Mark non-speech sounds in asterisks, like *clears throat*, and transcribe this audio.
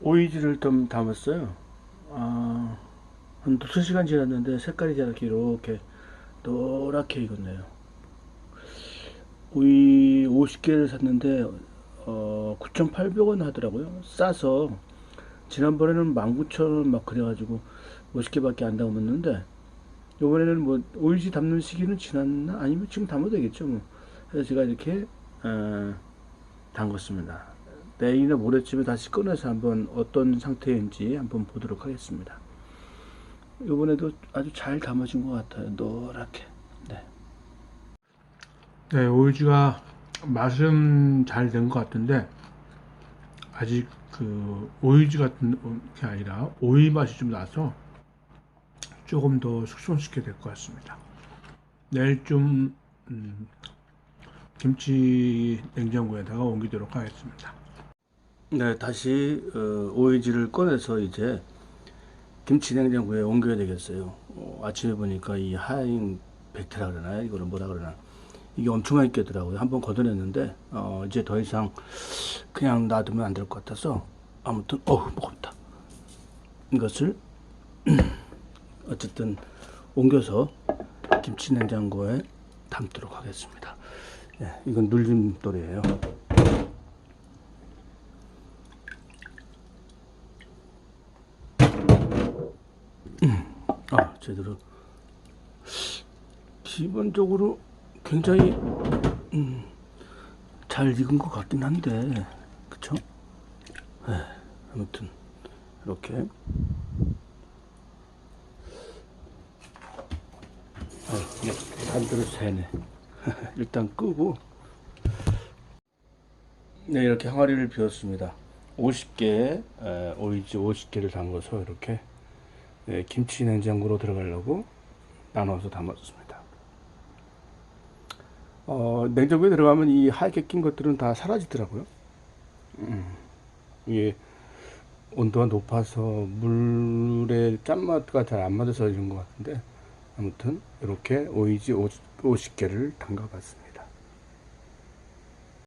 오이지를 좀 담았어요. 아, 한 두세 시간 지났는데 색깔이 이렇게 이렇게 노랗게 익었네요. 오이 50개를 샀는데 어, 9,800원 하더라고요. 싸서 지난번에는 19,000원 막 그래가지고 50개밖에 안 담았는데 이번에는 뭐 오이지 담는 시기는 지났나 아니면 지금 담아도 되겠죠. 뭐. 그래서 제가 이렇게 어, 담궜습니다. 내일이나 모레쯤에 다시 꺼내서 한번 어떤 상태인지 한번 보도록 하겠습니다. 이번에도 아주 잘 담아진 것 같아요. 노랗게. 네. 네, 오이지가 맛은 잘 된 것 같은데 아직 그 오이지 같은 게 아니라 오이 맛이 좀 나서 조금 더 숙성시켜야 될 것 같습니다. 내일 좀 음, 김치 냉장고에다가 옮기도록 하겠습니다. 네, 다시 어, 오이지를 꺼내서 이제 김치 냉장고에 옮겨야 되겠어요. 어, 아침에 보니까 이 하얀 백태라 그러나요? 이거를 뭐라 그러나? 이게 엄청나게 깼더라고요. 한번 걷어냈는데 어, 이제 더 이상 그냥 놔두면 안 될 것 같아서 아무튼 어우 무겁다. 이것을 *clears throat* 어쨌든 옮겨서 김치 냉장고에 담도록 하겠습니다. 예, 이건 눌림돌이에요. 아, 제대로. 기본적으로 굉장히, 음, 잘 익은 것 같긴 한데, 그쵸? 에, 아무튼, 이렇게. 아, 이게 반대로 새네. *laughs* 일단 끄고. 네, 이렇게 항아리를 비웠습니다. 50개, 에, 오이지 50개를 담궈서 이렇게 네, 김치 냉장고로 들어가려고 나눠서 담았습니다. 어, 냉장고에 들어가면 이 하얗게 낀 것들은 다 사라지더라고요. 음, 이게 온도가 높아서 물의 짠맛과 잘 안 맞아서 이런 것 같은데 아무튼 이렇게 오이지 50, 50개를 담가봤습니다.